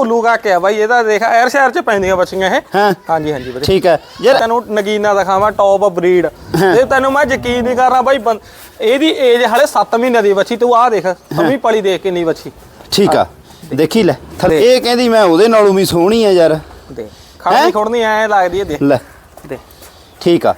ਭੋਲੂ ਕਾ ਕੇ ਆ ਬਾਈ ਇਹਦਾ ਦੇਖ ਐਰ ਸ਼ਹਿਰ ਚ ਪੈਂਦੀਆਂ ਬੱਚੀਆਂ ਇਹ। ਹਾਂ। ਹਾਂਜੀ ਹਾਂਜੀ ਵੀਰੇ। ਠੀਕ ਹੈ। ਯਾਰ ਤੈਨੂੰ ਨਗੀਨਾ ਦਿਖਾਵਾਂ ਟੌਪ ਬਰੀਡ ਇਹ ਤੈਨੂੰ ਮੈਂ ਯਕੀਨ ਨਹੀਂ ਕਰਨਾ ਬਾਈ ਇਹਦੀ ਏਜ ਹਲੇ 7 ਮਹੀਨਿਆਂ ਦੀ ਬੱਚੀ ਤੂੰ ਆਹ ਦੇਖ ਅਮੀ ਪਲੀ ਦੇਖ ਕਿੰਨੀ ਬੱਚੀ। ਠੀਕ ਆ। ਦੇਖੀ ਲੈ। ਇਹ ਕਹਿੰਦੀ ਮੈਂ ਉਹਦੇ ਨਾਲੋਂ ਵੀ ਸੋਹਣੀ ਆ ਯਾਰ। ਦੇ ਖਾਣੀ ਖੋੜਨੀ ਐ ਲੱਗਦੀ ਹੈ ਦੇ ਲੈ। ਦੇ ਠੀਕ ਆ।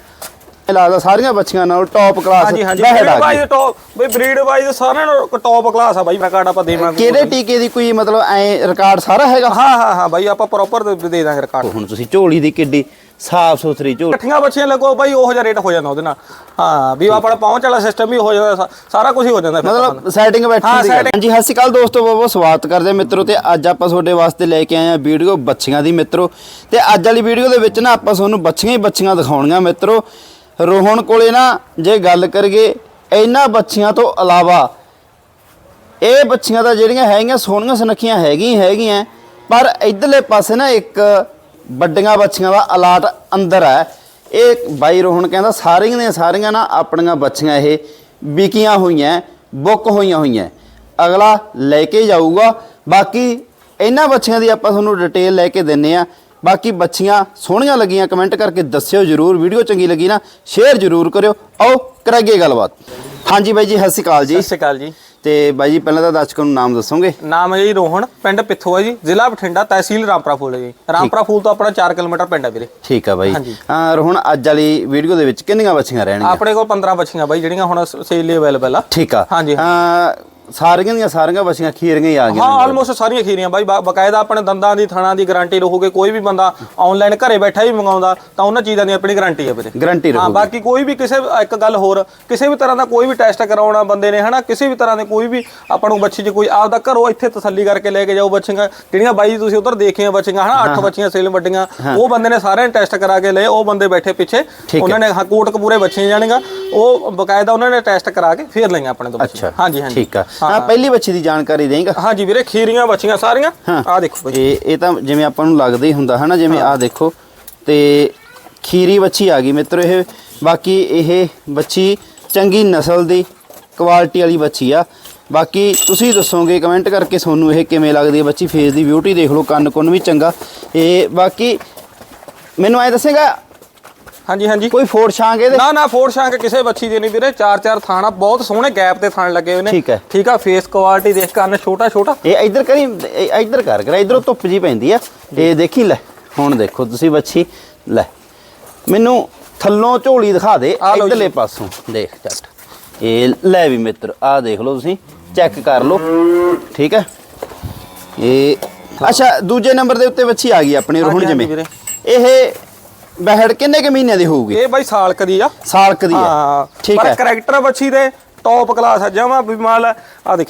ਲੱਗਦਾ ਸਾਰੀਆਂ ਬੱਚੀਆਂ ਨਾਲ ਟੌਪ ਕਲਾਸ ਹਾਂਜੀ ਹਾਂਜੀ ਬਹਿੜ ਬਰੀਡ ਆ ਵਾਈਜ਼ ਗਈ। ਟੌਪ ਬਈ ਬਰੀਡ ਵਾਈਜ਼ ਸਾਰਿਆਂ ਨੂੰ ਟੌਪ ਕਲਾਸ ਆ ਬਾਈ ਮੈਂ ਕਾਰਡ ਆਪਾਂ ਦੇਵਾਂਗੇ। ਕਿਹੜੇ ਟੀਕੇ ਦੀ ਕੋਈ ਮਤਲਬ ਐ ਰਿਕਾਰਡ ਸਾਰਾ ਹੈਗਾ? ਹਾਂ ਹਾਂ ਹਾਂ ਬਾਈ ਆਪਾਂ ਪ੍ਰੋਪਰ ਦੇ ਦਾਂਗੇ ਰਿਕਾਰਡ ਹੁਣ ਤੁਸੀਂ ਝੋਲੀ ਦੀ ਕਿੱਡੀ ਸਾਫ਼ ਸੁਥਰੀ ਝੋਲੀ। ਇਕੱਠੀਆਂ ਬੱਚੀਆਂ ਲੱਗੋ ਬਾਈ ਉਹ ਜਿਹਾ ਰੇਟ ਹੋ ਜਾਂਦਾ ਉਹਦੇ ਨਾਲ। ਹਾਂ ਵੀ ਆਪਣਾ ਪਹੁੰਚ ਵਾਲਾ ਸਿਸਟਮ ਵੀ ਹੋ ਜਾਂਦਾ ਸਾ- ਸਾਰਾ ਕੁਝ ਹੀ ਹੋ ਜਾਂਦਾ ਫਿਰ ਮਤਲਬ ਸੈਟਿੰਗ ਬੈਠੀ ਹਾਂ, ਦੀ ਗੱਲ। setting- ਹਾਂਜੀ ਸਤਿ ਸ਼੍ਰੀ ਅਕਾਲ ਦੋਸਤੋ ਬਹੁਤ ਬਹੁਤ ਸਵਾਗਤ ਕਰਦੇ ਹਾਂ ਮਿੱਤਰੋ ਤੇ ਅੱਜ ਆਪਾਂ ਤੁਹਾਡੇ ਵਾਸਤੇ ਲੈ ਕੇ ਆਏ ਆ ਵੀਡੀਓ ਬੱਚੀਆਂ ਦੀ ਮਿੱਤਰੋ। ਤੇ ਅੱਜ ਵਾਲੀ ਵੀਡੀਓ ਦੇ ਵਿੱਚ ਨਾ ਆਪਾਂ ਤੁਹਾਨੂੰ ਬੱਚੀਆਂ ਹੀ ਬੱਚੀਆਂ ਦਿਖਾਉਣੀਆਂ ਮਿੱਤਰੋ। ਰੋਹਣ ਕੋਲੇ ਨਾ ਜੇ ਗੱਲ ਕਰੀਏ, ਇਹਨਾਂ ਬੱਚੀਆਂ ਤੋਂ ਇਲਾਵਾ ਇਹ ਬੱਚੀਆਂ ਤਾਂ ਜਿਹੜੀਆਂ ਹੈਗੀਆਂ, ਸੋਹਣੀਆਂ ਸੁਨੱਖੀਆਂ ਹੈਗੀਆਂ ਹੈਗੀਆਂ ਪਰ ਇਧਰਲੇ ਪਾਸੇ ਨਾ ਇੱਕ ਵੱਡੀਆਂ ਬੱਚੀਆਂ ਦਾ ਅਲਾਟ ਅੰਦਰ ਹੈ ਇਹ ਬਾਈ ਰੋਹਣ ਕਹਿੰਦਾ, ਸਾਰੀਆਂ ਦੀਆਂ ਸਾਰੀਆਂ ਨਾ ਆਪਣੀਆਂ ਬੱਚੀਆਂ ਇਹ ਵਿਕੀਆਂ ਹੋਈਆਂ, ਬੁੱਕ ਹੋਈਆਂ ਹੋਈਆਂ। ਅਗਲਾ ਲੈ ਕੇ ਜਾਊਗਾ। ਬਾਕੀ ਇਹਨਾਂ ਬੱਚਿਆਂ ਦੀ ਆਪਾਂ ਤੁਹਾਨੂੰ ਡਿਟੇਲ ਲੈ ਕੇ ਦਿੰਨੇ ਆ। ਬਾਕੀ ਬੱਚੀਆਂ ਸੋਹਣੀਆਂ ਲੱਗੀਆਂ ਕਮੈਂਟ ਕਰਕੇ ਦੱਸਿਓ ਜਰੂਰ ਵੀਡੀਓ ਚੰਗੀ ਲੱਗੀ ਨਾ ਸ਼ੇਅਰ ਜਰੂਰ ਕਰਿਓ। ਆਓ ਕਰਾਂਗੇ ਗੱਲਬਾਤ। ਹਾਂਜੀ ਬਾਈ ਜੀ ਸਤਿ ਸ਼੍ਰੀ ਅਕਾਲ ਜੀ। ਸਤਿ ਸ਼੍ਰੀ ਅਕਾਲ ਜੀ। ਤੇ ਬਾਈ ਜੀ ਪਹਿਲਾਂ ਤਾਂ ਦਰਸ਼ਕਾਂ ਨੂੰ ਨਾਮ ਦੱਸੋਗੇ? ਨਾਮ ਹੈ ਜੀ ਰੋਹਣ ਪਿੰਡ ਪਿੱਥੋ ਹੈ ਜੀ ਜ਼ਿਲ੍ਹਾ ਬਠਿੰਡਾ ਤਹਿਸੀਲ ਰਾਮਪੁਰਾ ਫੂਲ ਹੈ ਜੀ। ਰਾਮਪੁਰਾ ਫੂਲ ਤੋਂ ਆਪਣਾ 4 ਕਿਲੋਮੀਟਰ ਪਿੰਡ ਹੈ ਵੀਰੇ। ਠੀਕ ਆ ਬਾਈ। ਹਾਂਜੀ। ਹਾਂ ਹੁਣ ਅੱਜ ਵਾਲੀ ਵੀਡੀਓ ਦੇ ਵਿੱਚ ਕਿੰਨੀਆਂ ਬੱਚੀਆਂ ਰਹਿਣਗੀਆਂ? ਆਪਣੇ ਕੋਲ 15 ਬੱਚੀਆਂ ਬਾਈ ਜਿਹੜੀਆਂ ਹੁਣ ਸੇਲ ਲਈ ਅਵੇਲੇਬਲ ਆ। ਠੀਕ ਆ। ਹਾਂਜੀ। ਸਾਰੀਆਂ ਦੀਆਂ ਸਾਰੀਆਂ ਬੱਚੀਆਂ ਖੀਰੀਆਂ ਹੀ ਆ ਗਈਆਂ ਹਾਂ ਆਲਮੋਸਟ ਸਾਰੀਆਂ ਖੀਰੀਆਂ। ਬਾਈ ਬਾ- ਬਕਾਇਦਾ ਆਪਣੇ ਦੰਦਾਂ ਦੀ ਥਣਾ ਦੀ ਗਾਰੰਟੀ ਰਹੂਗੀ ਕੋਈ ਵੀ ਬੰਦਾ ਆਨਲਾਈਨ ਘਰੇ ਬੈਠਾ ਹੀ ਮੰਗਾਉਂਦਾ ਤਾਂ ਉਹਨਾਂ ਚੀਜ਼ਾਂ ਦੀ ਆਪਣੀ ਗਾਰੰਟੀ ਹੈ ਵੀਰੇ। ਗਾਰੰਟੀ ਹਾਂ ਬਾਕੀ ਕੋਈ ਵੀ ਕਿਸੇ ਇੱਕ ਗੱਲ ਹੋਰ ਕਿਸੇ ਵੀ ਤਰ੍ਹਾਂ ਦਾ ਕੋਈ ਵੀ ਟੈਸਟ ਕਰਾਉਣਾ ਬੰਦੇ ਨੇ ਹਨਾ ਕਿਸੇ ਵੀ ਤਰ੍ਹਾਂ ਦੇ ਕੋਈ ਵੀ ਆਪਾਂ ਨੂੰ ਬੱਚੀ 'ਚ ਕੋਈ ਆਪਦਾ ਘਰੋਂ ਇੱਥੇ ਤਸੱਲੀ ਕਰਕੇ ਲੈ ਕੇ ਜਾਓ ਬੱਚੀਆਂ ਜਿਹੜੀਆਂ ਬਾਈ ਤੁਸੀਂ ਉਧਰ ਦੇਖੀਆਂ ਬੱਚੀਆਂ ਹਨਾ ਅੱਠ ਬੱਚੀਆਂ ਸੇਲ ਵੱਡੀਆਂ ਉਹ ਬੰਦੇ ਨੇ ਸਾਰਿਆਂ ਨੇ ਟੈਸਟ ਕਰਾ ਕੇ ਲਏ ਉਹ ਬੰਦੇ ਬੈਠੇ ਪਿੱਛੇ ਉਹਨਾਂ ਨੇ ਹਾਂ ਕੋਟਕਪੂਰੇ ਬੱਚੀਆਂ ਜਾਣੀਆਂ ਉਹ ਬਕਾਇਦਾ ਉਹਨਾਂ ਨੇ ਟੈਸਟ ਕਰਾ ਕੇ ਫੇਰ ਲਈਆਂ ਆਪਣੇ ਤੋਂ ਬੱਚੀਆਂ। ਅੱਛਾ। ਹਾਂਜੀ ਹਾਂਜੀ। ਠੀਕ ਆ। ਹਾਂ। ਪਹਿਲੀ ਬੱਚੀ ਦੀ ਜਾਣਕਾਰੀ ਦੇਂਗਾ। ਹਾਂਜੀ ਵੀਰੇ ਖੀਰੀਆਂ ਬੱਚੀਆਂ ਸਾਰੀਆਂ। ਆਹ ਦੇਖੋ ਇਹ ਇਹ ਤਾਂ ਜਿਵੇਂ ਆਪਾਂ ਨੂੰ ਲੱਗਦਾ ਹੀ ਹੁੰਦਾ ਹਨਾ? ਜਿਵੇਂ ਆਹ ਦੇਖੋ ਤੇ ਖੀਰੀ ਬੱਚੀ ਆ ਗਈ ਮਿੱਤਰੋ ਇਹ। ਬਾਕੀ ਇਹ ਬੱਚੀ ਚੰਗੀ ਨਸਲ ਦੀ ਕੁਆਲਿਟੀ ਵਾਲੀ ਬੱਚੀ ਆ। ਬਾਕੀ ਤੁਸੀਂ ਦੱਸੋਗੇ ਕਮੈਂਟ ਕਰਕੇ ਤੁਹਾਨੂੰ ਇਹ ਕਿਵੇਂ ਲੱਗਦੀ ਹੈ ਬੱਚੀ ਫੇਸ ਦੀ ਬਿਊਟੀ ਦੇਖ ਲਓ ਕੰਨ ਕੁੰਨ ਵੀ ਚੰਗਾ। ਇਹ ਬਾਕੀ ਮੈਨੂੰ ਐ ਦੱਸੇਗਾ ਹਾਂਜੀ ਹਾਂਜੀ। ਕੋਈ ਫੋੜ ਛਾਂਗ ਇਹਦੇ? ਨਾ ਨਾ ਫੋਰ ਸ਼ਾਂਕ ਕਿਸੇ ਬੱਚੀ ਦੇ ਨਹੀਂ ਵੀਰੇ। ਚਾਰ ਚਾਰ ਥਾਣਾ ਬਹੁਤ ਸੋਹਣੇ ਗੈਪ ਤੇ ਥਾਣ ਲੱਗੇ ਹੋਏ ਨੇ। ਠੀਕ ਹੈ। ਠੀਕ ਆ ਫੇਸ ਕੁਆਲਿਟੀ ਦੇਖ ਕੰਨ ਛੋਟਾ ਛੋਟਾ। ਇਹ ਇੱਧਰ ਕਰੀ ਇੱਧਰ ਕਰ ਕਰ। ਇਧਰੋਂ ਧੁੱਪ ਜੀ ਪੈਂਦੀ ਆ। ਇਹ ਦੇਖੀ ਲੈ ਹੁਣ ਦੇਖੋ ਤੁਸੀਂ ਬੱਚੀ ਲੈ। ਮੈਨੂੰ ਥੱਲੋਂ ਝੋਲੀ ਦਿਖਾ ਦੇ। ਇੱਧਰਲੇ ਪਾਸੋਂ। ਦੇਖ ਚੱਟ ਇਹ ਲੈ ਵੀ ਮਿੱਤਰ ਆਹ ਦੇਖ ਲਓ ਤੁਸੀਂ। ਚੈੱਕ ਕਰ ਲਓ। ਠੀਕ ਹੈ? ਇਹ ਅੱਛਾ ਦੂਜੇ ਨੰਬਰ ਦੇ ਉੱਤੇ ਬੱਚੀ ਆ ਗਈ ਆਪਣੀ ਰੋਹਣ ਹਾਂਜੀ, ਜਿਵੇਂ। ਇਹ ਬਹਿੜ ਕਿੰਨੇ ਕੁ ਮਹੀਨਿਆਂ ਦੀ ਹੋਊਗੀ? ਇਹ ਬਾਈ ਸਾਲਕ ਦੀ ਆ। ਸਾਲਕ ਦੀ ਹਾਂ ਹੈ। ਠੀਕ ਪਰ ਹੈ। ਕਰੈਕਟਰ ਬੱਚੀ ਦੇ ਟੌਪ ਕਲਾਸ ਆ ਜਮਾ ਬਿਮਾਲ ਆ। ਦੇਖ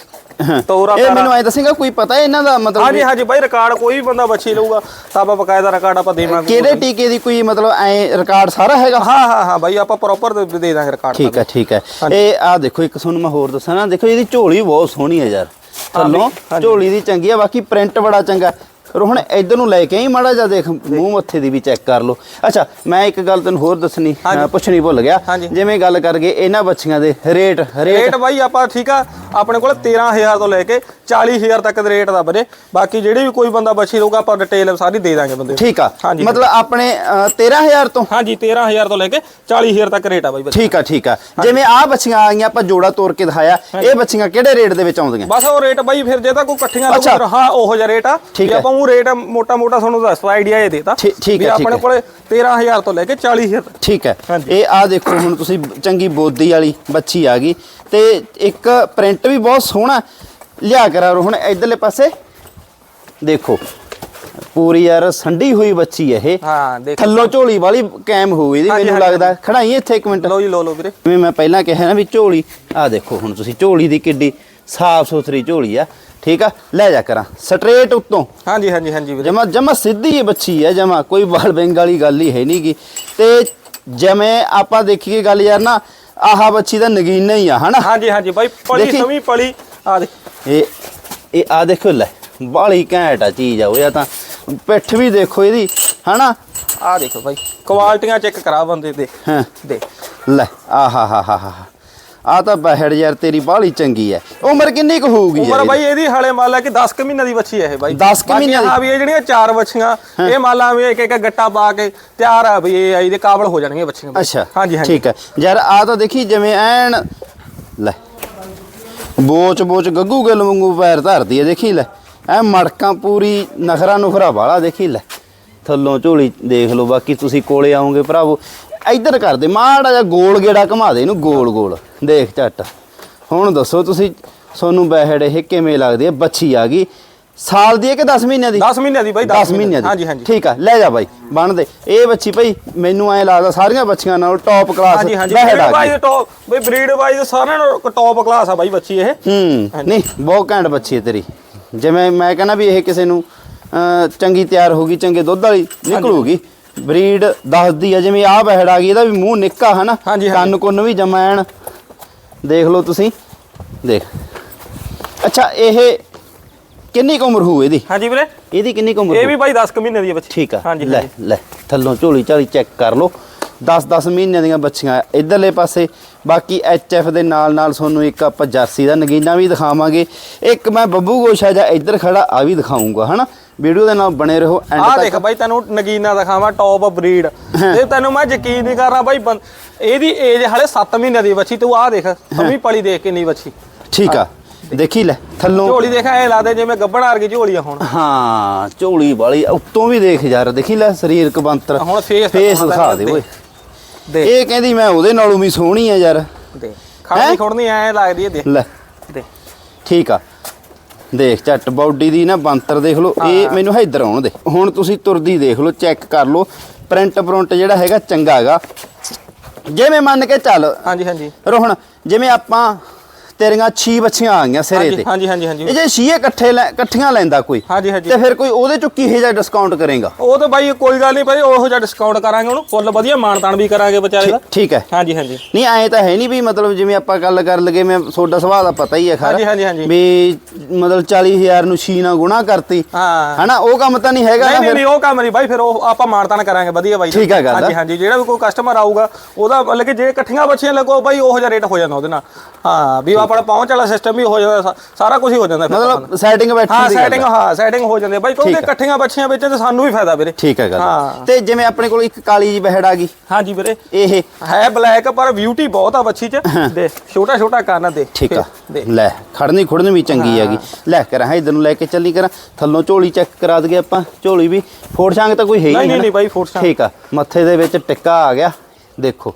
ਤੋਰਾ ਇਹ ਮੈਨੂੰ ਐ ਦੱਸੇਗਾ ਕੋਈ ਪਤਾ ਹੈ ਇਹਨਾਂ ਦਾ ਮਤਲਬ ਹਾਂਜੀ ਹਾਂਜੀ ਬਾਈ ਰਿਕਾਰਡ ਕੋਈ ਵੀ ਬੰਦਾ ਬੱਚੀ ਲਊਗਾ। ਤਾਂ ਆਪਾਂ ਬਕਾਇਦਾ ਰਿਕਾਰਡ ਆਪਾਂ ਦੇਵਾਂਗੇ। ਕਿਹੜੇ ਟੀਕੇ ਦੀ ਕੋਈ ਮਤਲਬ ਐ ਰਿਕਾਰਡ ਸਾਰਾ ਹੈਗਾ? ਹਾਂ ਹਾਂ ਹਾਂ ਬਾਈ ਆਪਾਂ ਪ੍ਰੋਪਰ ਦੇ ਦਾਂਗੇ ਰਿਕਾਰਡ ਠੀਕ ਹੈ ਠੀਕ ਹੈ। ਇਹ ਆ ਦੇਖੋ ਇੱਕ ਤੁਹਾਨੂੰ ਮੈਂ ਹੋਰ ਦੱਸਾਂ ਨਾ। ਦੇਖੋ ਇਹਦੀ ਝੋਲੀ ਬਹੁਤ ਸੋਹਣੀ ਹੈ ਯਾਰ। ਥੱਲੋਂ। ਝੋਲੀ ਦੀ ਚੰਗੀ ਆ ਬਾਕੀ ਪ੍ਰਿੰਟ ਬੜਾ ਚੰਗਾ। ਰੋਹਣ ਇੱਧਰ ਨੂੰ ਲੈ ਕੇ ਆਈ ਮਾੜਾ ਜਿਹਾ ਦੇਖ ਮੂੰਹ ਮੱਥੇ ਦੀ ਵੀ ਚੈੱਕ ਕਰ ਲਓ। ਅੱਛਾ ਮੈਂ ਇੱਕ ਗੱਲ ਤੈਨੂੰ ਹੋਰ ਦੱਸਣੀ ਪੁੱਛਣੀ ਭੁੱਲ ਗਿਆ। ਜਿਵੇਂ ਗੱਲ ਕਰ ਗਏ ਇਹਨਾਂ ਬੱਚੀਆਂ ਦੇ ਰੇਟ ਰੇਟ। ਬਾਈ ਆਪਾਂ ਠੀਕ ਆ ਆਪਣੇ ਕੋਲ 13000 ਤੋਂ ਲੈ ਕੇ 40000 ਤੱਕ ਦੇ ਰੇਟ ਦਾ ਬਰੇ ਬਾਕੀ ਜਿਹੜੇ ਵੀ ਕੋਈ ਬੰਦਾ ਬੱਚੀ ਲਊਗਾ ਆਪਾਂ ਡਿਟੇਲ ਸਾਰੀ ਦੇ ਦਾਂਗੇ ਬੰਦੇ। ਠੀਕ ਆ। ਮਤਲਬ ਆਪਣੇ ਅ, 13000 ਤੋਂ? ਹਾਂਜੀ 13000 ਤੋਂ ਲੈ ਕੇ 40000 ਤੱਕ ਰੇਟ ਆ ਬਾਈ ਠੀਕ ਆ ਠੀਕ ਆ। ਜਿਵੇਂ ਆ ਬੱਚੀਆਂ ਆਈਆਂ ਆਪਾਂ ਜੋੜਾ ਤੋੜ ਕੇ ਦਿਖਾਇਆ। ਇਹ ਬੱਚੀਆਂ ਕਿਹੜੇ ਰੇਟ ਦੇ ਵਿੱਚ ਆਉਂਦੀਆਂ? ਬਸ ਉਹ ਰੇਟ ਬਾਈ ਫਿਰ ਜੇ ਤਾਂ ਕੋਈ ਇਕੱਠੀਆਂ। ਲਊਗਾ ਹਾਂ ਉਹੋ ਜਿਹਾ ਰੇਟ ਆ। ਹੈ। ਆਪਾਂ ਉਹ ਰੇਟ ਮੋਟਾ ਮੋਟਾ ਤੁਹਾਨੂੰ ਦੱਸਦਾ ਆਈਡੀਆ ਇਹ ਦੇਤਾ ਠੀਕ- ਹੈ, ਆਪਣੇ। ਕੋਲੇ 13000 ਤੋਂ ਲੈ ਕੇ 40000 ਤੱਕ। ਠੀਕ ਹੈ। ਇਹ ਆ ਦੇਖੋ ਹੁਣ ਤੁਸੀਂ ਚੰਗੀ ਬੋਦੀ ਵਾਲੀ ਬੱਚੀ ਆ ਗਈ। ਤੇ ਇੱਕ ਪ੍ਰਿੰਟ ਵੀ ਬਹੁਤ ਸੋਹਣਾ ਲਿਆ ਕਰਾ ਹੁਣ ਇਧਰਲੇ ਪਾਸੇ ਦੇਖੋ ਪੂਰੀ ਯਾਰ ਸੰਡੀ ਹੋਈ ਬੱਚੀ ਇਹ। ਹਾਂ ਦੇਖ। ਥੱਲੋਂ ਝੋਲੀ ਵਾਲੀ ਕੈਮ ਹੋਈ ਇਹਦੀ ਮੈਨੂੰ ਲੱਗਦਾ। ਖੜਾਈ ਇੱਥੇ ਇੱਕ ਮਿੰਟ। ਲਓ ਜੀ ਲਓ ਲਓ ਵੀਰੇ। ਜਿਵੇਂ ਮੈਂ ਪਹਿਲਾਂ ਕਿਹਾ ਨਾ ਵੀ ਝੋਲੀ ਆ ਦੇਖੋ ਹੁਣ ਤੁਸੀਂ ਝੋਲੀ ਦੀ ਕਿੱਡੀ ਸਾਫ਼ ਸੁਥਰੀ ਝੋਲੀ ਆ। ਠੀਕ ਆ? ਲੈ ਜਾ ਕਰਾਂ। ਸਟਰੇਟ ਉੱਤੋਂ। ਹਾਂਜੀ ਹਾਂਜੀ ਹਾਂਜੀ ਵੀਰੇ। ਜਮਾ ਜਮਾ ਸਿੱਧੀ ਇਹ ਬੱਚੀ ਹੈ ਜਮਾ। ਕੋਈ ਬਾਲ ਬੈਂਗ ਵਾਲੀ ਗੱਲ ਹੀ ਹੈ ਨਹੀਂਗੀ ਤੇ ਜਿਵੇਂ ਆਪਾਂ ਦੇਖੀਏ ਗੱਲ ਯਾਰ ਨਾ ਆਹ ਬੱਚੀ ਦਾ ਨਗੀਨਾ ਹੀ ਆ ਹਨਾ? ਹਾਂਜੀ ਹਾਂਜੀ ਬਾਈ ਪਲੀ। ਸਮੀ ਪਲੀ। ਆ ਦੇਖ। ਇਹ ਇਹ ਆ ਦੇਖੋ ਲੈ ਬਾਲੀ ਘੈਂਟ ਆ ਚੀਜ਼ ਆ ਉਹ ਜਾਂ ਤਾਂ। ਪਿੱਠ ਵੀ ਦੇਖੋ ਇਹਦੀ ਹਨਾ? ਆ ਦੇਖੋ ਬਾਈ ਕੁਆਲਟੀਆਂ ਚੈੱਕ ਕਰਾ ਬੰਦੇ ਦੇ। ਹਾਂ। ਦੇ। ਲੈ ਆ ਹਾ ਹਾ ਹਾ ਹਾ। ਆ ਤਾਂ ਬਹਿੜ ਯਾਰ ਤੇਰੀ ਬਾਹਲੀ ਚੰਗੀ ਐ। ਉਮਰ ਕਿੰਨੀ ਕੁ ਹੋਊਗੀ ਉਮਰ ਬਾਈ ਇਹਦੀ ਹਲੇ ਮੰਨ ਲਾ ਕਿ 10 ਕੁ ਮਹੀਨਿਆਂ ਦੀ ਬੱਚੀ ਹੈ ਇਹ ਬਾਈ। 10 ਕੁ ਦੀ? ਹਾਂ ਵੀ ਇਹ ਜਿਹੜੀਆਂ ਚਾਰ ਬੱਚੀਆਂ ਇਹ ਮੰਨ ਲਾ ਵੀ ਇੱਕ ਇੱਕ ਗੱਟਾ ਪਾ ਕੇ ਤਿਆਰ ਆ ਵੀ ਇਹ ਆਈ ਦੇ ਕਾਬਲ ਹੋ ਜਾਣਗੀਆਂ ਬੱਚੀਆਂ। ਅੱਛਾ ਹਾਂਜੀ ਹਾਂਜੀ। ਠੀਕ ਹੈ ਯਾਰ ਆ ਤਾਂ ਦੇਖੀ ਜਿਵੇਂ ਐਨ ਲੈ। ਬੋਚ ਬੋਚ ਗੱਗੂ ਗਿੱਲ ਵਾਂਗੂ ਪੈਰ ਧਰਦੀ ਹੈ ਦੇਖੀ ਲੈ। ਐ ਮੜਕਾਂ ਪੂਰੀ ਨਖਰਾ ਨੁਖਰਾ ਵਾਲਾ ਦੇਖੀ ਲੈ। ਥੱਲੋਂ ਝੋਲੀ ਦੇਖ ਲਓ ਬਾਕੀ ਤੁਸੀਂ ਕੋਲੇ ਆਓਗੇ ਭਰਾਵੋ। ਇੱਧਰ ਕਰਦੇ ਮਾੜਾ ਜਿਹਾ ਗੋਲ ਗੇੜਾ ਘੁਮਾ ਦੇ ਇਹਨੂੰ ਗੋਲ ਗੋਲ। ਦੇਖ ਝੱਟ। ਹੁਣ ਦੱਸੋ ਤੁਸੀਂ ਸੋਨੂੰ ਬਹਿੜ ਇਹ ਕਿਵੇਂ ਲੱਗਦੀ ਹੈ? ਬੱਚੀ ਆ ਗਈ। ਸਾਲ ਦੀ ਹੈ ਕਿ 10 ਮਹੀਨਿਆਂ ਦੀ? 10 ਮਹੀਨਿਆਂ ਦੀ ਬਾਈ 10 ਮਹੀਨਿਆਂ ਦੀ। ਹਾਂਜੀ ਹਾਂਜੀ। ਠੀਕ ਆ ਲੈ ਜਾ ਬਾਈ ਬਣ ਦੇ। ਇਹ ਬੱਚੀ ਭਾਈ ਮੈਨੂੰ ਐ ਲੱਗਦਾ ਸਾਰੀਆਂ ਬੱਚੀਆਂ ਨਾਲੋਂ ਟੌਪ ਕਲਾਸ ਹਾਂਜੀ ਹਾਂਜੀ। ਬਹਿੜ ਆ ਗਈ। ਟੌਪ ਬਈ ਬਰੀਡ ਵਾਈਜ਼ ਸਾਰਿਆਂ ਨਾਲੋਂ ਟੌਪ ਕਲਾਸ ਆ ਬਾਈ ਬੱਚੀ ਇਹ। ਹੂੰ ਨਹੀਂ ਬਹੁਤ ਘੈਂਟ ਬੱਚੀ ਹੈ ਤੇਰੀ। ਜਿਵੇਂ ਮੈਂ ਕਹਿੰਦਾ ਵੀ ਇਹ ਕਿਸੇ ਨੂੰ ਚੰਗੀ ਤਿਆਰ ਹੋਗੀ ਚੰਗੇ ਦੁੱਧ ਵਾਲੀ ਨਿਕਲੂਗੀ। ਬਰੀਡ ਦੱਸਦੀ ਆ ਜਿਵੇਂ ਆਹ ਬਹਿੜ ਆ ਗਈ ਇਹਦਾ ਵੀ ਮੂੰਹ ਨਿੱਕਾ ਹਨਾ। ਕੰਨ ਕੁੰਨ ਵੀ ਜਮੈਣ ਦੇਖ ਲਓ ਤੁਸੀਂ। ਦੇਖ। ਅੱਛਾ ਇਹ ਕਿੰਨੀ ਕੁ ਉਮਰ ਹੋਊ ਇਹਦੀ? ਹਾਂਜੀ ਵੀਰੇ। ਇਹਦੀ ਕਿੰਨੀ ਕੁ ਉਮਰ ਇਹ? ਵੀ ਬਾਈ 10 ਕੁ ਮਹੀਨੇ ਦੀ ਹੈ ਬੱਚੀ। ਠੀਕ ਆ। ਹਾਂਜੀ ਲੈ ਲੈ। ਥੱਲੋਂ ਝੋਲੀ ਝਾਲੀ ਚੈੱਕ ਕਰ ਲਓ। 10-10 ਮਹੀਨਿਆਂ ਦੀਆਂ ਬੱਚੀਆਂ ਇਧਰਲੇ ਪਾਸੇ ਬਾਕੀ ਐਫ ਦੇ ਨਾਲ ਨਾਲ ਤੁਹਾਨੂੰ ਇੱਕ ਆਪਾਂ ਜਰਸੀ ਦਾ ਨਗੀਨਾ ਵੀ ਦਿਖਾਵਾਂਗੇ। ਇੱਕ ਮੈਂ ਬੱਬੂ ਗੋਸ਼ਾ ਜਾਂ ਇੱਧਰ ਖੜਾ ਆ ਵੀ ਦਿਖਾਉਂਗਾ ਹਨਾ? ਵੀਡੀਓ ਦੇ ਨਾਲ ਬਣੇ ਰਹੋ ਐਂਡ ਦੇਖ ਬਾਈ ਤੈਨੂੰ ਨਗੀਨਾ ਦਿਖਾਵਾਂ ਟੌਪ ਬਰੀਡ ਇਹ ਤੈਨੂੰ ਮੈਂ ਯਕੀਨ ਨਹੀਂ ਕਰਨਾ ਬਾਈ ਬੰ- ਇਹਦੀ ਏਜ ਹਲੇ 7 ਮਹੀਨਿਆਂ ਦੀ ਬੱਚੀ ਤੂੰ ਆਹ ਦੇਖ ਅਮੀ ਪਲੀ ਦੇਖ ਕਿੰਨੀ ਬੱਚੀ। ਠੀਕ ਆ ਦੇਖੀ ਲੈ ਥੱਲੋਂ ਝੋਲੀ ਦੇਖ ਐ ਲੱਗਦਾ ਜਿਵੇਂ ਗੱਬਣ ਵਰਗੀ ਝੋਲੀ ਆ ਹੁਣ। ਹਾਂ ਝੋਲੀ ਵਾਲੀ ਉੱਤੋਂ ਵੀ ਦੇਖ ਯਾਰ ਦੇਖੀ ਲੈ ਸਰੀਰਕ ਬੰਤਰ ਹੁਣ ਫੇਸ ਦਿਖਾ ਦੇ। ਓਏ। ਦੇਖ ਇਹ ਕਹਿੰਦੀ ਮੈਂ ਉਹਦੇ ਨਾਲੋਂ ਵੀ ਸੋਹਣੀ ਆ ਯਾਰ। ਦੇਖ ਖੜਨੀ ਖੜਨੀ ਐ ਲੱਗਦੀ ਹੈ ਦੇਖ ਲੈ। ਦੇਖ ਠੀਕ ਆ। ਦੇਖ ਝੱਟ ਬਾਡੀ ਦੀ ਨਾ ਬੰਤਰ ਦੇਖ ਲਓ। ਇਹ ਮੈਨੂੰ ਇੱਧਰ ਆਉਣ ਦੇ। ਹੁਣ ਤੁਸੀਂ ਤੁਰਦੀ ਦੇਖ ਲਓ ਚੈੱਕ ਕਰ ਲਓ। ਪ੍ਰਿੰਟ ਪ੍ਰਿੰਟ ਜਿਹੜਾ ਹੈਗਾ ਚੰਗਾ ਹੈਗਾ। ਜਿਵੇਂ ਮੰਨ ਕੇ ਚੱਲ ਹਾਂਜੀ ਹਾਂਜੀ। ਰੋਹਣ ਜਿਵੇਂ ਆਪਾਂ ਤੇਰੀਆਂ 6 ਬੱਚੀਆਂ ਆ ਗਈਆਂ ਸਿਰੇ ਤੇ। ਹਾਂਜੀ ਹਾਂਜੀ ਹਾਂਜੀ। ਇਹ ਜੇ 6 ਇਕੱਠੇ ਲੈ- ਇਕੱਠੀਆਂ ਲੈਂਦਾ ਕੋਈ ਹਾਂਜੀ ਹਾਂਜੀ। ਤੇ ਫਿਰ ਕੋਈ ਉਹਦੇ ਚੋਂ ਕਿਹੇ ਜਿਹਾ ਡਿਸਕਾਊਂਟ ਕਰੇਗਾ? ਉਹ ਤਾਂ ਬਾਈ ਕੋਈ ਗੱਲ ਨਹੀਂ ਭਾਈ ਉਹੋ ਜਿਹਾ ਡਿਸਕਾਊਂਟ ਕਰਾਂਗੇ ਉਹਨੂੰ ਫੁੱਲ ਵਧੀਆ ਮਾਨਤਾਨ ਵੀ ਕਰਾਂਗੇ ਵਿਚਾਰੇ ਦਾ। ਠੀਕ ਹੈ। ਹਾਂਜੀ ਹਾਂਜੀ। ਨਹੀਂ ਐ ਤਾਂ ਹੈ ਨਹੀਂ ਵੀ ਮਤਲਬ ਜਿਵੇਂ ਆਪਾਂ ਗੱਲ ਕਰ ਲਗੇ ਮੈਂ ਤੁਹਾਡਾ ਸੁਭਾਅ ਦਾ ਪਤਾ ਹੀ ਹੈ ਖੈਰ। ਹਾਂਜੀ, ਹਾਂਜੀ, ਹਾਂਜੀ। ਵੀ ਮਤਲਬ 40000 ਨੂੰ ਛੀ ਨਾਲ ਗੁਣਾ ਕਰਤੀ। ਹਾਂ। ਹਨਾ ਉਹ ਕੰਮ ਤਾਂ ਨਹੀਂ ਹੈਗਾ ਨਾ ਨਹੀਂ ਫਿਰ। ਨਹੀਂ ਉਹ ਕੰਮ ਨਹੀਂ ਬਾਈ ਫਿਰ ਉਹ ਆਪਾਂ ਮਾਨਤਾਨ ਕਰਾਂਗੇ ਵਧੀਆ ਬਾਈ। ਠੀਕ ਹੈ ਗੱਲ। ਹਾਂਜੀ ਹਾਂਜੀ ਜਿਹੜਾ ਵੀ ਕੋਈ ਕਸਟਮਰ ਆਊਗਾ ਉਹਦਾ ਮਤਲਬ ਕਿ ਜੇ ਇਕੱਠੀਆਂ ਬੱਚੀਆਂ ਲੱਗੋ ਬਾਈ ਉਹੋ ਜਿਹਾ ਰੇਟ ਹੋ ਜਾਂਦਾ ਉਹਦੇ ਨਾਲ। ਹਾਂ ਵੀ ਆਪਣਾ ਪਹੁੰਚ ਵਾਲਾ ਸਿਸਟਮ ਵੀ ਹੋ ਜਾਂਦਾ ਸਾਰਾ ਕੁਝ ਹੀ ਹੋ ਜਾਂਦਾ ਮਤਲਬ ਸੈਟਿੰਗ ਬੈਠੀ ਹਾਂ ਸੈਟਿੰਗ ਹੈ। ਹਾਂ ਸੈਟਿੰਗ ਹੋ ਜਾਂਦੀ ਹੈ। ਬਾਈ ਕਿਉਂਕਿ ਹੈ। ਇਕੱਠੀਆਂ ਬੱਚੀਆਂ ਵੇਚਣ ਤੇ ਸਾਨੂੰ ਵੀ ਫਾਇਦਾ ਵੀਰੇ। ਠੀਕ ਹੈ ਗੱਲ। ਹਾਂ। ਤੇ ਜਿਵੇਂ ਆਪਣੇ ਕੋਲ ਇੱਕ ਕਾਲੀ ਜੀ ਬਹਿੜ ਆ ਗਈ। ਹਾਂਜੀ ਵੀਰੇ। ਇਹ ਹੈ ਬਲੈਕ ਪਰ ਬਿਊਟੀ ਬਹੁਤ ਆ ਬੱਚੀ 'ਚ। ਦੇ ਛੋਟਾ ਛੋਟਾ ਕੰਨ ਦੇ। ਠੀਕ ਆ। ਲੈ ਖੜਨੀ ਖੁੜਨ ਵੀ ਚੰਗੀ ਹੈਗੀ। ਲੈ ਕਰਾਂ ਇਧਰ ਨੂੰ ਲੈ ਕੇ ਚੱਲੀ ਕਰਾਂ। ਥੱਲੋਂ ਝੋਲੀ ਚੈੱਕ ਕਰਾ ਦਈਏ ਆਪਾਂ। ਝੋਲੀ ਵੀ ਫੋੜ ਛਾਂਗ ਤਾਂ ਕੋਈ ਹੈ ਹੀ ਨਹੀਂ, ਨਹੀਂ ਨਹੀਂ, ਬਾਈ, ਫੋੜ ਛਾਂਗ। ਠੀਕ ਆ। ਮੱਥੇ ਦੇ ਵਿੱਚ ਟਿੱਕਾ ਆ ਗਿਆ। ਦੇਖੋ।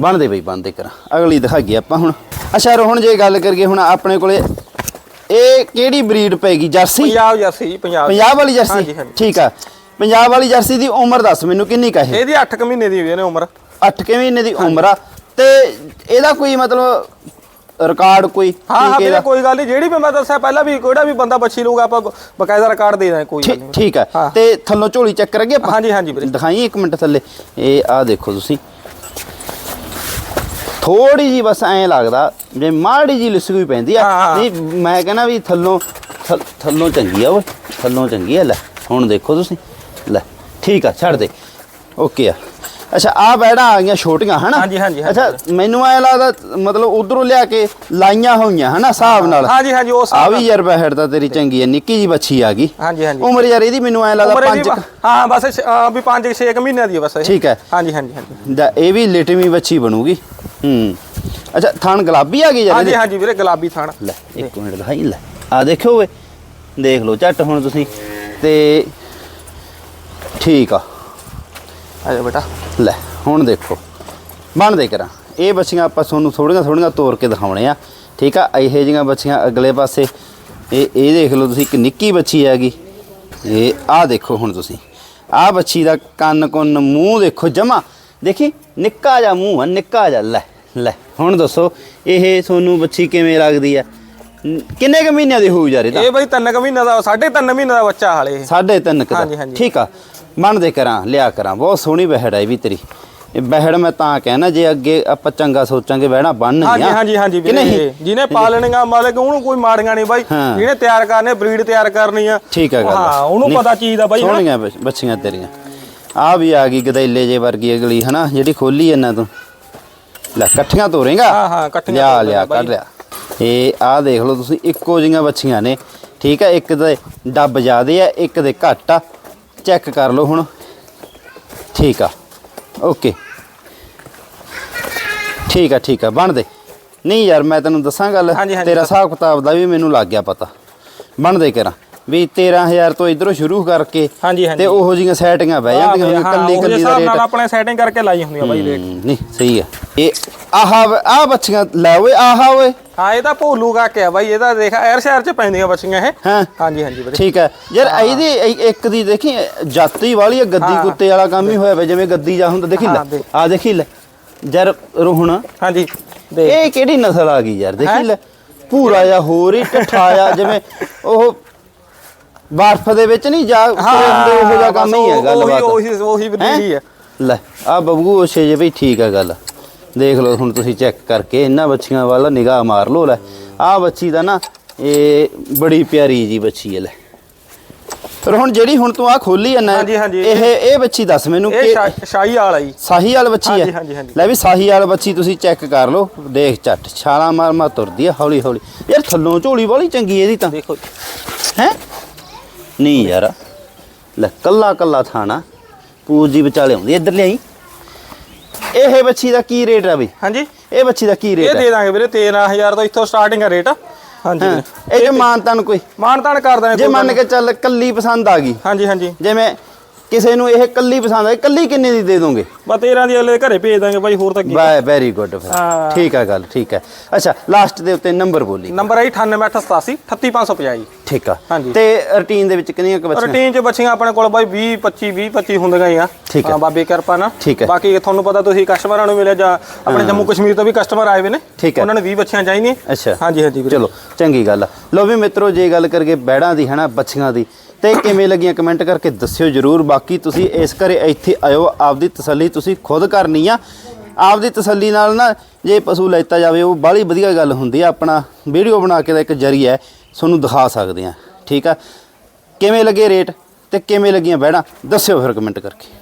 ਬਣਦੇ ਬਈ ਬਣਦੇ ਕਰਾਂ। ਅਗਲੀ ਦਿਖਾਈਏ ਆਪਾਂ ਹੁਣ। ਅੱਛਾ ਹੁਣ ਜੇ ਗੱਲ ਕਰੀਏ ਹੁਣ ਆਪਣੇ ਕੋਲੇ ਇਹ ਕਿਹੜੀ ਬਰੀਡ ਪੈਗੀ ਜਰਸੀ? ਪੰਜਾਬ ਜਰਸੀ ਪੰਜਾਬ ਪੰਜਾਬ ਵਾਲੀ ਜਰਸੀ। ਠੀਕ ਆ। ਪੰਜਾਬ ਵਾਲੀ ਜਰਸੀ ਦੀ ਉਮਰ ਦੱਸ ਮੈਨੂੰ ਕਿੰਨੀ ਕਾ ਇਹ? ਇਹਦੀ 8 ਕੁ ਮਹੀਨੇ ਦੀ ਹੋਈ ਨੇ ਉਮਰ। 8 ਕਿ ਮਹੀਨੇ ਦੀ ਉਮਰ ਆ। ਤੇ ਇਹਦਾ ਕੋਈ ਮਤਲਬ ਰਿਕਾਰਡ ਕੋਈ? ਹਾਂ ਹਾਂ ਵੀਰੇ ਦਾ? ਕੋਈ ਗੱਲ ਨਹੀਂ ਜਿਹੜੀ ਵੀ ਮੈਂ ਦੱਸਿਆ ਪਹਿਲਾਂ ਵੀ ਕਿਹੜਾ ਵੀ ਬੰਦਾ ਬੱਚੀ ਲਊਗਾ ਆਪਾਂ ਬਕਾਇਦਾ ਰਿਕਾਰਡ ਦੇ ਦਾਂਗੇ ਕੋਈ ਠੀਕ ਨਹੀਂ ਠੀਕ ਆ। ਹਾਂ। ਤੇ ਥੱਲੋਂ ਝੋਲੀ ਚੈੱਕ ਕਰਾਂਗੇ ਆਪਾਂ? ਹਾਂਜੀ ਹਾਂਜੀ ਵੀਰੇ। ਦਿਖਾਈ ਇੱਕ ਮਿੰਟ ਥੱਲੇ। ਇਹ ਆ ਦੇਖੋ ਤੁਸੀਂ। ਥੋੜੀ ਜੀ ਬਸ ਐਂ ਲੱਗਦਾ ਜੇ ਮਾੜੀ ਜੀ ਲਿਸਕੂ ਪੈਂਦੀ ਆ। ਹਾਂ, ਹਾਂ। ਨਹੀਂ ਮੈਂ ਕਹਿੰਦਾ ਵੀ ਥੱਲੋਂ ਥ- ਥੱਲੋਂ ਚੰਗੀ ਆ ਓਏ ਥੱਲੋਂ ਚੰਗੀ ਆ ਲੈ ਹੁਣ ਦੇਖੋ ਤੁਸੀਂ ਲੈ ਠੀਕ ਆ ਛੱਡ ਦੇ ਓਕੇ ਆ। ਅੱਛਾ ਆ ਬੈੜਾਂ ਆ ਗਈਆਂ ਛੋਟੀਆਂ ਹਨਾ? ਹਾਂਜੀ, ਹਾਂਜੀ, ਹਾਂਜੀ। ਅੱਛਾ ਮੈਨੂੰ ਐ ਲੱਗਦਾ ਮਤਲਬ ਉਧਰੋਂ ਲਿਆ ਕੇ ਲਾਈਆਂ ਹੋਈਆਂ ਹਨਾ ਹਿਸਾਬ ਨਾਲ। ਹਾਂਜੀ ਹਾਂਜੀ ਉਹ ਆ ਵੀ ਯਾਰ ਬਹਿੜ ਤਾਂ ਤੇਰੀ ਚੰਗੀ ਆ ਨਿੱਕੀ ਜੀ ਬੱਚੀ ਆ ਗਈ। ਹਾਂਜੀ ਹਾਂਜੀ। ਉਮਰ ਯਾਰ ਇਹਦੀ ਮੈਨੂੰ ਐ ਲੱਗਦਾ ਉਮਰ ਪੰਜ ਹਾਂ ਬਸ ਛ- ਅਹ ਵੀ 5 6 ਮਹੀਨਿਆਂ ਦੀ ਹੈ ਬਸ ਇਹ। ਠੀਕ ਹੈ। ਹਾਂਜੀ ਹਾਂਜੀ ਹਾਂਜੀ। ਦਾ ਇਹ ਵੀ ਲਿਟਵੀਂ ਬੱਚੀ ਬਣੂਗੀ। ਹੂੰ। ਅੱਛਾ ਥਣ ਗੁਲਾਬੀ ਆ ਗਈ ਯਾਰ ਹਾਂਜੀ ਇਹਦੇ? ਹਾਂਜੀ ਵੀਰੇ ਗੁਲਾਬੀ ਥਾਣ। ਲੈ ਇੱਕ ਮਿੰਟ ਦਿਖਾਈ ਲੈ। ਆ ਦੇਖਿਓ ਵੇ ਦੇਖ ਲਓ ਝੱਟ ਹੁਣ ਤੁਸੀਂ। ਤੇ ਠੀਕ ਆ। ਆ ਜਾ ਬੇਟਾ। ਲੈ ਹੁਣ ਦੇਖੋ। ਬਣਦੇ ਕਰਾਂ। ਇਹ ਬੱਚੀਆਂ ਆਪਾਂ ਤੁਹਾਨੂੰ ਥੋੜੀਆਂ ਥੋੜੀਆਂ ਤੋੜ ਕੇ ਦਿਖਾਉਣੇ ਆ। ਠੀਕ ਆ ਇਹੋ ਜਿਹੀਆਂ ਬੱਚੀਆਂ ਅਗਲੇ ਪਾਸੇ। ਇਹ ਇਹ ਦੇਖ ਲਓ ਤੁਸੀਂ ਇੱਕ ਨਿੱਕੀ ਬੱਚੀ ਹੈਗੀ ਇਹ ਆਹ ਦੇਖੋ ਹੁਣ ਤੁਸੀਂ। ਆਹ ਬੱਚੀ ਦਾ ਕੰਨ ਕੁੰਨ ਮੂੰਹ ਦੇਖੋ ਜਮਾ। ਦੇਖੀ ਨਿੱਕਾ ਜਿਹਾ ਮੂੰਹ ਆ ਨਿੱਕਾ ਜਿਹਾ। ਲੈ ਲੈ ਹੁਣ ਦੱਸੋ ਇਹ ਤੁਹਾਨੂੰ ਬੱਚੀ ਕਿਵੇਂ ਲੱਗਦੀ ਆ? ਕਿੰਨੇ ਕੁ ਮਹੀਨਿਆਂ ਦੀ ਹੋਊ ਯਾਰ ਇਹ ਤਾਂ? ਇਹ ਬਈ 3 ਮਹੀਨਾ ਦਾ 3.5 ਮਹੀਨਾ ਦਾ ਬੱਚਾ ਹਾਲੇ ਇਹ। ਸਾਢੇ ਤਿੰਨ ਕੁ ਹਾਂਜੀ, ਦਾ। ਹਾਂਜੀ। ਠੀਕ ਆ ਬਣਦੇ ਕਰਾਂ ਲਿਆ ਕਰਾਂ ਬਹੁਤ ਸੋਹਣੀ ਬਹਿੜ ਹੈ ਵੀ ਤੇਰੀ। ਇਹ ਬਹਿੜ ਮੈਂ ਤਾਂ ਕਹਿਣਾ ਜੇ ਅੱਗੇ ਆਪਾਂ ਚੰਗਾ ਸੋਚਾਂਗੇ ਬਹਿਣਾ ਬਣਨ ਹਾਂਜੀ ਹਾਂਜੀ ਹਾਂਜੀ ਕਿ ਵੀਰੇ ਨਹੀਂ ਜਿਹਨੇ ਪਾਲਣੀਆਂ ਮਾਲਕ ਉਹਨੂੰ ਕੋਈ ਮਾੜੀਆਂ ਨਹੀਂ ਬਾਈ। ਹਾਂ। ਜਿਹਨੇ ਤਿਆਰ ਕਰਨੇ ਬਰੀਡ ਤਿਆਰ ਕਰਨੀ ਆ। ਠੀਕ ਹੈ ਗੱਲ ਹਾਂ ਉਹਨੂੰ ਨਹੀਂ, ਪਤਾ ਚੀਜ਼ ਦਾ ਬਾਈ ਹਨਾ। ਸੋਹਣੀਆਂ ਬੱਚ- ਬੱਚੀਆਂ ਤੇਰੀਆਂ। ਆ ਵੀ ਆ ਗਈ ਗਦੈਲੇ ਜੇ ਵਰਗੀ ਅਗਲੀ ਹਨਾ ਜਿਹੜੀ ਖੋਲੀ ਇਹਨਾਂ ਤੋਂ। ਲੈ ਇਕੱਠੀਆਂ ਤੋਰੇਗਾ? ਹਾਂ, ਹਾਂ, ਇਕੱਠੀਆਂ ਲਿਆ ਲਿਆ ਕੱਢ ਲਿਆ। ਇਹ ਆਹ ਦੇਖ ਲਓ ਤੁਸੀਂ ਇੱਕੋ ਜਿਹੀਆਂ ਬੱਚੀਆਂ ਨੇ। ਠੀਕ ਹੈ ਇੱਕ ਦੇ ਡੱਬ ਜ਼ਿਆਦੇ ਆ ਇੱਕ ਦੇ ਘੱਟ ਆ। ਚੈੱਕ ਕਰ ਲਓ ਹੁਣ। ਠੀਕ ਆ ਓਕੇ। ਠੀਕ ਆ ਠੀਕ ਆ ਬਣ ਦੇ। ਨਹੀਂ ਯਾਰ ਮੈਂ ਤੈਨੂੰ ਦੱਸਾਂ ਗੱਲ? ਤੇਰਾ ਹਿਸਾਬ ਕਿਤਾਬ ਦਾ ਵੀ ਮੈਨੂੰ ਲੱਗ ਗਿਆ ਪਤਾ। ਬਣ ਦੇ ਕਰਾਂ। ਵੀ 13000 ਤੋਂ ਇਧਰੋਂ ਸ਼ੁਰੂ ਕਰਕੇ ਹਾਂਜੀ, ਹਾਂਜੀ। ਤੇ ਉਹੋ ਜਿਹੀਆਂ ਸੈਟਿੰਗਾਂ ਬਹਿ ਜਾਂਦੀਆਂ ਹੁੰਦੀਆਂ ਕੱਲੀ ਕੱਲੀ ਦਾ ਨਾਲ ਰੇਟ। ਆਪਣੇ ਸੈਟਿੰਗ ਕਰਕੇ ਲਾਈ ਹੁੰਦੀ ਆ ਬਾਈ ਰੇਟ ਨਹੀਂ ਸਹੀ ਹੈ ਇਹ ਆਹ ਆਹ ਬੱਚੀਆਂ ਲੈ ਓਏ ਆਹ ਓਏ। ਹਾਂ ਇਹ ਤਾਂ ਭੋਲੂ ਕਾ ਕੇ ਆ ਬਾਈ ਇਹਦਾ ਦੇਖ ਐਰ ਸ਼ਹਿਰ ਚ ਪੈਂਦੀਆਂ ਬੱਚੀਆਂ ਇਹ। ਹਾਂਜੀ ਹਾਂਜੀ ਵੀਰੇ। ਠੀਕ ਹੈ ਯਾਰ ਇਹਦੀ ਇਹ- ਇੱਕ ਦੀ ਦੇਖੀ ਜਾਤੀ ਵਾਲੀ ਆ ਗੱਦੀ। ਕੁੱਤੇ ਵਾਲਾ ਕੰਮ ਹੀ ਹੋਇਆ ਵਾ ਜਿਵੇਂ ਗੱਦੀ ਜਾ ਹੁੰਦਾ ਦੇਖੀ ਲੈ। ਆ ਦੇਖੀ। ਲੈ। ਯਾਰ ਰੋਹਣ। ਹਾਂਜੀ ਇਹ ਕਿਹੜੀ ਨਸਲ ਆ ਗਈ ਯਾਰ ਦੇਖੀ? ਲੈ। ਪੂਰਾ ਜਾਂ ਹੋਰ ਹੀ ਢੱਠਾ ਆ ਜਿਵੇਂ ਉਹ ਬਰਫ਼ ਦੇ ਵਿੱਚ ਨਹੀਂ ਜਾ ਹੁੰਦੇ ਉਹੋ ਜਿਹਾ ਕੰਮ ਹੀ ਹੈ ਉਹੀ ਗੱਲਬਾਤ ਉਹੀ ਉਹੀ ਬਰੀਡੀ ਹੈ। ਲੈ ਆ ਬਬੂ ਉਸੇ ਜੇ ਬਈ ਠੀਕ ਆ ਗੱਲ। ਦੇਖ ਲਓ ਹੁਣ ਤੁਸੀਂ ਚੈੱਕ ਕਰਕੇ ਇਹਨਾਂ ਬੱਚੀਆਂ ਵੱਲ ਨਿਗਾਹ ਮਾਰ ਲਓ ਲੈ। ਆ ਬੱਚੀ ਦਾ ਨਾ ਇਹ ਬੜੀ ਪਿਆਰੀ ਜੀ ਬੱਚੀ ਹੈ ਲੈ। ਪਰ ਹੁਣ ਜਿਹੜੀ ਹੁਣ ਤੂੰ ਆ ਖੋਲੀ ਨਾ ਹਾਂਜੀ, ਹਾਂਜੀ। ਇਹ ਇਹ ਬੱਚੀ ਦੱਸ ਮੈਨੂੰ ਕਿ ਸ਼ਾਹੀ ਵਾਲਾ ਜੀ। ਸਾਹੀ ਵਾਲ ਬੱਚੀ ਹੈ। ਹਾਂਜੀ। ਲੈ ਵੀ ਸਾਹੀ ਵਾਲ ਬੱਚੀ ਤੁਸੀਂ ਚੈੱਕ ਕਰ ਲਓ ਦੇਖ ਝੱਟ ਛਾਲਾਂ ਮਾਰ ਮਾਰ ਤੁਰਦੀ ਆ ਹੌਲੀ ਹੌਲੀ ਯਾਰ ਥੱਲੋਂ ਝੋਲੀ ਵਾਲੀ ਚੰਗੀ ਇਹਦੀ ਤਾਂ। ਦੇਖੋ ਹੈ? ਨਹੀਂ ਯਾਰ। ਲੈ ਕੱਲਾ ਕੱਲਾ ਥਾਣਾ। ਪੂਜ ਜੀ ਵਿਚਾਲੇ ਆਉਂਦੀ ਇੱਧਰ ਲਿਆਈ। ਇਹ ਬੱਚੀ ਦਾ ਕੀ ਰੇਟ ਆ ਬਈ? ਹਾਂਜੀ। ਇਹ ਬੱਚੀ ਦਾ ਕੀ ਇਹ ਰੇਟ ਹੈ ਦੇ ਦਾਂਗੇ ਵੀਰੇ 13000 ਤੋਂ ਇੱਥੋਂ ਸਟਾਰਟਿੰਗ ਹੈ ਰੇਟ। ਹਾਂਜੀ। ਇਹ ਜੇ ਮਾਨਤਾਨ ਕੋਈ। ਮਾਨ ਤਾਨ ਕਰ ਦਾਂਗੇ ਜੇ ਕੋਈ ਮੰਨ ਕੇ ਚੱਲ ਕੱਲੀ ਪਸੰਦ ਆ ਗਈ। ਹਾਂਜੀ ਹਾਂਜੀ। ਜਿਵੇਂ ਕਿਸੇ ਨੂੰ ਇਹ ਕੱਲੀ ਪਸੰਦ ਆ ਕੱਲੀ ਕਿੰਨੇ ਦੀ ਦੇ ਦੋਗੇ? ਬਸ 13 ਦੀ ਅਗਲੇ ਘਰੇ ਭੇਜ ਦਾਂਗੇ ਬਾਈ ਹੋਰ ਤਾਂ ਕੀ? ਬਾਏ ਵੈਰੀ ਗੁੱਡ ਫਿਰ ਹਾਂ। ਠੀਕ ਆ ਗੱਲ ਠੀਕ ਹੈ ਅੱਛਾ ਲਾਸਟ ਦੇ ਉੱਤੇ ਨੰਬਰ ਬੋਲੀ। ਨੰਬਰ ਹੈ 9887 38550 ਠੀਕ ਆ। ਹਾਂਜੀ। ਤੇ ਰੁਟੀਨ ਦੇ ਵਿੱਚ ਕਿੰਨੀਆਂ ਕੁ ਬੱਚੀਆਂ? ਰੂਟੀਨ ਚ ਬੱਚੀਆਂ ਆਪਣੇ ਕੋਲ ਬਾਈ 20 25 20 25 ਹੁੰਦੀਆਂ ਹੀ ਆ। ਠੀਕ ਹੈ। ਹਾਂ, ਬਾਬੇ ਕਿਰਪਾ ਨਾਲ। ਠੀਕ ਹੈ। ਬਾਕੀ ਤੁਹਾਨੂੰ ਪਤਾ ਤੁਸੀਂ ਕਸਟਮਰਾਂ ਨੂੰ ਮਿਲਿਆ ਜਾਂ ਆਪਣੇ ਜੰਮੂ ਕਸ਼ਮੀਰ ਤੋਂ ਵੀ ਕਸਟਮਰ ਆਏ ਹੋਏ ਨੇ ਠੀਕ ਹੈ। ਉਹਨਾਂ ਨੇ 20 ਬੱਚੀਆਂ ਚਾਹੀਦੀਆਂ। ਅੱਛਾ। ਹਾਂਜੀ ਹਾਂਜੀ ਵੀਰੇ। ਚਲੋ ਚੰਗੀ ਗੱਲ ਆ। ਲੋ ਵੀ ਮਿੱਤਰੋ ਜੇ ਗੱਲ ਕਰਕੇ ਬੈੜਾਂ ਦੀ ਹਨਾ ਬੱਚੀਆਂ ਦੀ ਤੇ ਕਿਵੇਂ ਲੱਗੀਆਂ ਕਮੈਂਟ ਕਰਕੇ ਦੱਸਿਓ ਜਰੂਰ। ਬਾਕੀ ਤੁਸੀਂ ਇਸ ਘਰੇ ਇੱਥੇ ਆਇਓ, ਆਪਦੀ ਤਸੱਲੀ ਤੁਸੀਂ ਖੁਦ ਕਰਨੀ ਆ। ਆਪਦੀ ਤਸੱਲੀ ਨਾਲ ਨਾ ਜੇ ਪਸ਼ੂ ਲੈਤਾ ਜਾਵੇ, ਉਹ ਬਾਹਲੀ ਵਧੀਆ ਗੱਲ ਹੁੰਦੀ ਆ। ਆਪਣਾ ਵੀਡੀਓ ਬਣਾ ਕੇ ਦਾ ਇੱਕ ਜਰੀਆ ਹੈ, ਤੁਹਾਨੂੰ ਦਿਖਾ ਸਕਦੇ ਆ। ਠੀਕ ਆ? ਕਿਵੇਂ ਲੱਗੇ ਰੇਟ ਤੇ ਕਿਵੇਂ ਲੱਗੀਆਂ ਬਹਿਣਾ ਦੱਸਿਓ ਫਿਰ ਕਮੈਂਟ ਕਰਕੇ।